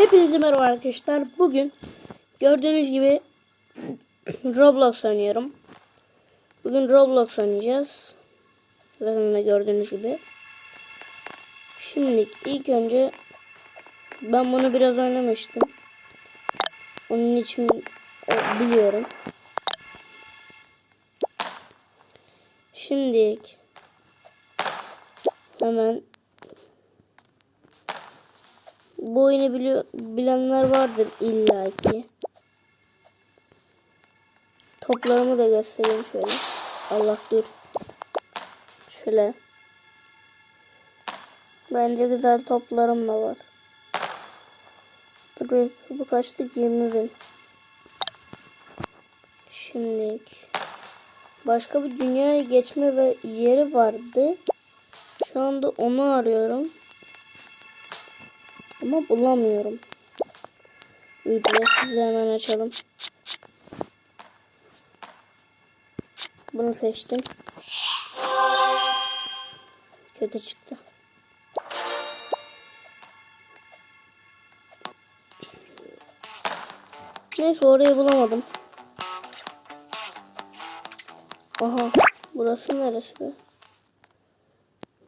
Hepinize merhaba arkadaşlar. Bugün gördüğünüz gibi Roblox oynuyorum. Bugün Roblox oynayacağız. Zaten de gördüğünüz gibi. Şimdi ilk önce ben bunu biraz oynamıştım. Onun için e, biliyorum. Şimdi hemen bu oyunu biliyor, bilenler vardır illaki. Toplarımı da göstereyim şöyle. Allah dur. Şöyle. Bence güzel toplarım da var. Dur bu kaçtı? 20 bin. Şimdi başka bir dünyaya geçme ve yeri vardı. Şu anda onu arıyorum. Ama bulamıyorum. Ücretsiz hemen açalım. Bunu seçtim. Kötü çıktı. Neyse orayı bulamadım. Aha burası neresi?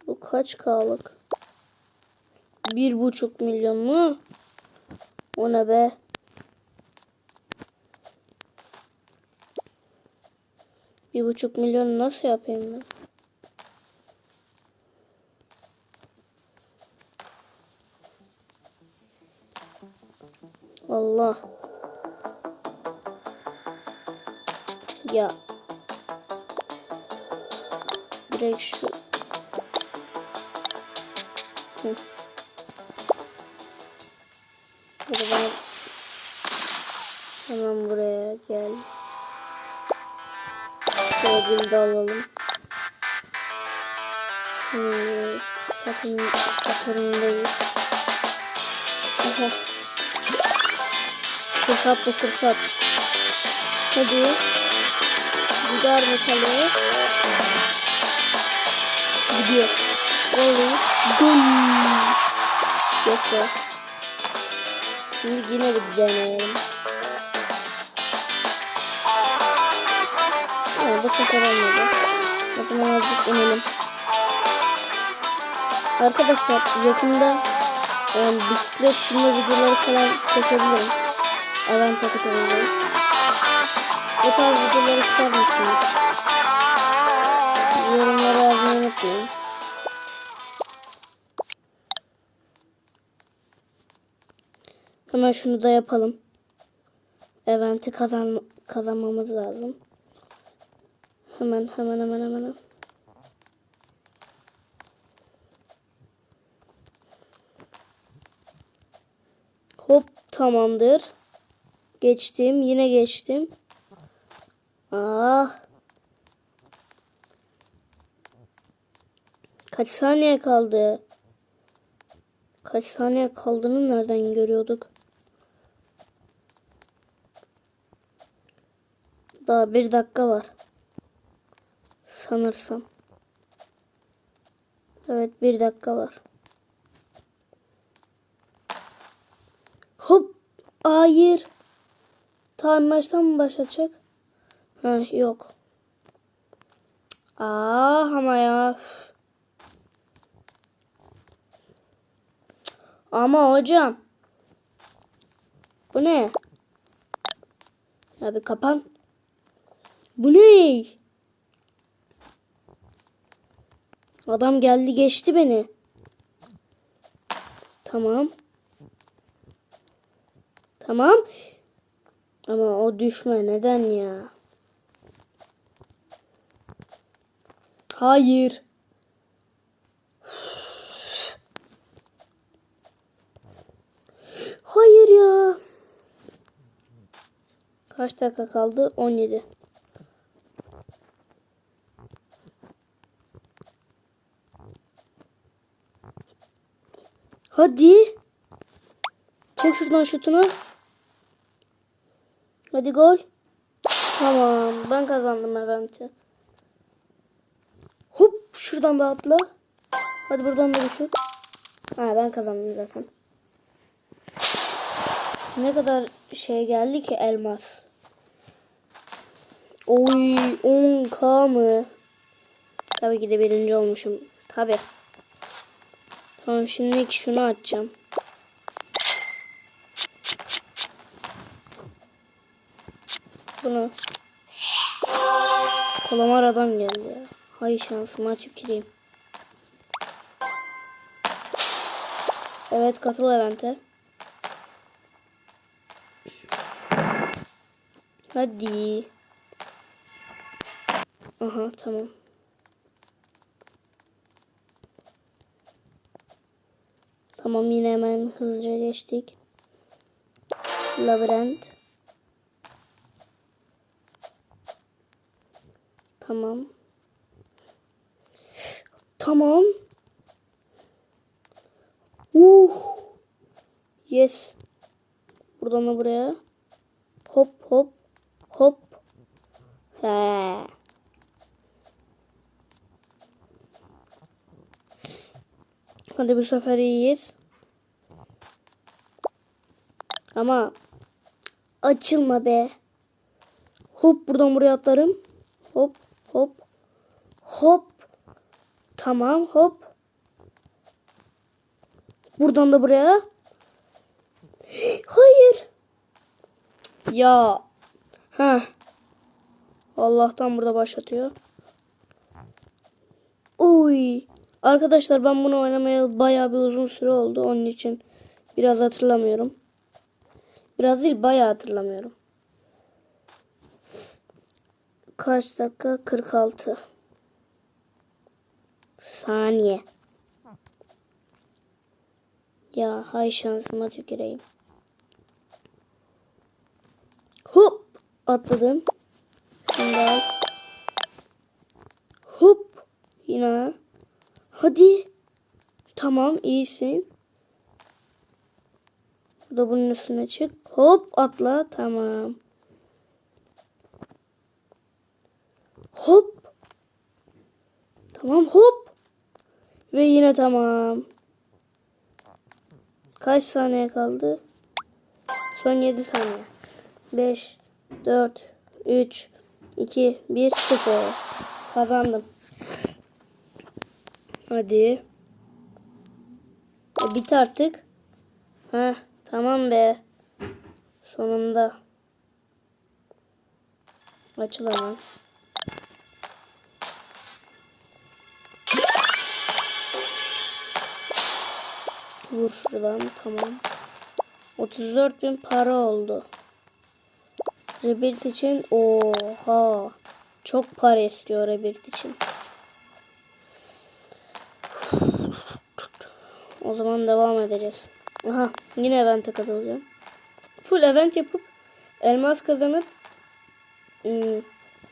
Bu kaç K'lık? Bir buçuk milyon mu? O ne be? Bir buçuk milyon nasıl yapayım ben? Allah. Ya. Direkt şu. Hı. Buradan hemen buraya gel. Şöyle de alalım. Şimdi sakın satırındayız. Aha. Fırsat bu fırsat. Hadi. Gider metali. Gidiyor. Gol. Gol. Yok be. Şimdi yine bir deneyelim. Ama bu sefer olmadı. O zaman azıcık inelim. Arkadaşlar yakında yani bisiklet sürme videoları falan çekebilirim. Avant takıtabilirim. Bu tarz videoları ister misiniz? Hemen şunu da yapalım. Event'i kazan kazanmamız lazım. Hemen hemen hemen hemen. Hop tamamdır. Geçtim yine geçtim. Ah. Kaç saniye kaldı? Kaç saniye kaldığını nereden görüyorduk? Daha bir dakika var. Sanırsam. Evet bir dakika var. Hop. Hayır. Tamam baştan mı başlatacak? Ha yok. Aa ama ya. Ama hocam. Bu ne? Abi kapan. Bu ne? Adam geldi geçti beni. Tamam. Tamam. Ama o düşme neden ya? Hayır. Hayır ya. Kaç dakika kaldı? 17. Hadi. Çek şuradan şutunu. Hadi gol. Tamam. Ben kazandım eventi. Hop. Şuradan da atla. Hadi buradan da bir şut. Ha ben kazandım zaten. Ne kadar şey geldi ki elmas. Oy 10k mı? Tabii ki de birinci olmuşum. Tabii. Tamam şimdi şunu açacağım. Bunu. Kalamar adam geldi ya. Hay şansıma tüküreyim. Evet katıl evente. Hadi. Aha tamam. Tamam yine hemen hızlıca geçtik. Labirent. Tamam. Tamam. Uh. Yes. Buradan da buraya. Hop hop. Hop. He. Hadi bu sefer iyiyiz. Ama açılma be. Hop buradan buraya atlarım. Hop hop. Hop. Tamam hop. Buradan da buraya. Hayır. Ya. Ha. Allah'tan burada başlatıyor. Oy. Arkadaşlar ben bunu oynamaya bayağı bir uzun süre oldu. Onun için biraz hatırlamıyorum. Biraz değil bayağı hatırlamıyorum. Kaç dakika? 46 saniye. Ya hay şansıma tüküreyim. Hop atladım. Şimdi. Hop yine. Hadi. Tamam iyisin. Bu da bunun üstüne çık. Hop atla. Tamam. Hop. Tamam hop. Ve yine tamam. Kaç saniye kaldı? Son 7 saniye. 5, 4, 3, 2, 1, 0. Kazandım. Hadi. E, bit artık. Heh, tamam be. Sonunda. Açıl. Vur şuradan tamam. 34 bin para oldu. Rebirth için oha. Çok para istiyor Rebirth için. O zaman devam edeceğiz. Aha yine event'e katılacağım. Full event yapıp elmas kazanıp ım,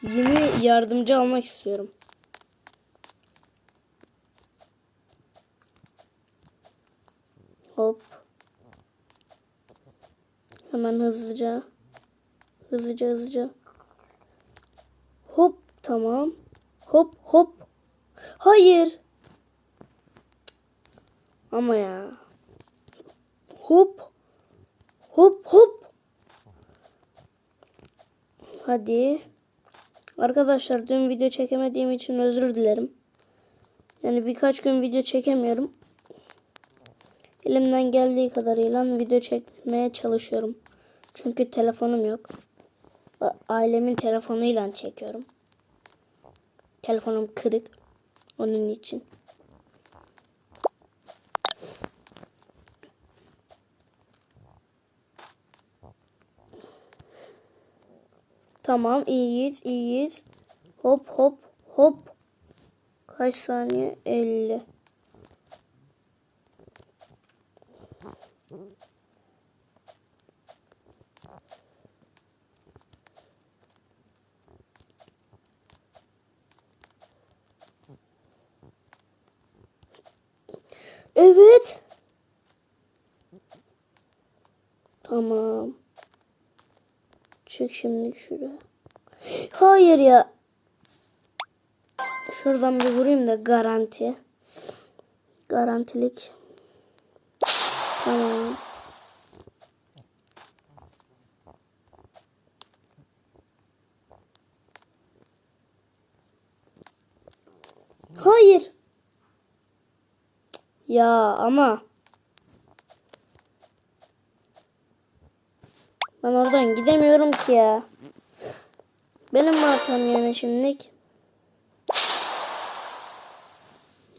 yeni yardımcı almak istiyorum. Hop. Hemen hızlıca. Hızlıca hızlıca. Hop tamam. Hop hop. Hayır. Ama ya. Hop. Hop hop. Hadi. Arkadaşlar dün video çekemediğim için özür dilerim. Yani birkaç gün video çekemiyorum. Elimden geldiği kadarıyla video çekmeye çalışıyorum. Çünkü telefonum yok. Ailemin telefonuyla çekiyorum. Telefonum kırık. Onun için. Tamam iyiyiz iyiyiz. Hop hop hop. Kaç saniye? 50. Evet. Tamam. Çık şimdi şuraya. Hayır ya. Şuradan bir vurayım da garanti. Garantilik. Tamam. Hayır. Ya ama Gidemiyorum ki ya. Benim mi hatam yani şimdilik?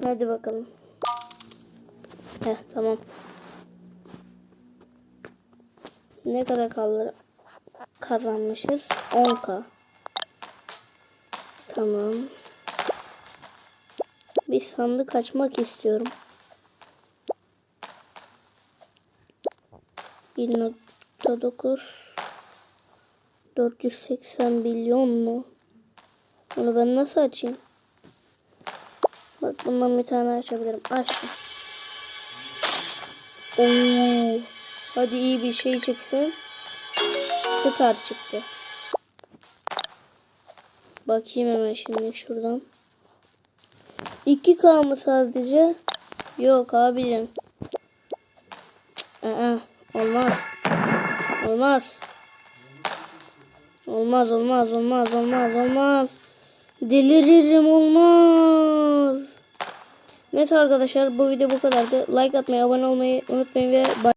Hadi bakalım. Heh tamam. Ne kadar kaldı? Kazanmışız. 10k. Tamam. Bir sandık açmak istiyorum. 1.9 480 milyon mu? Onu ben nasıl açayım? Bak bundan bir tane açabilirim. Açtım. Oo. Hadi iyi bir şey çıksın. Star çıktı. Bakayım hemen şimdi şuradan. 2K mı sadece? Yok abicim. Aa, olmaz. Olmaz. Olmaz olmaz olmaz olmaz olmaz. Deliririm olmaz. Neyse arkadaşlar bu video bu kadardı. Like atmayı, abone olmayı unutmayın ve bye.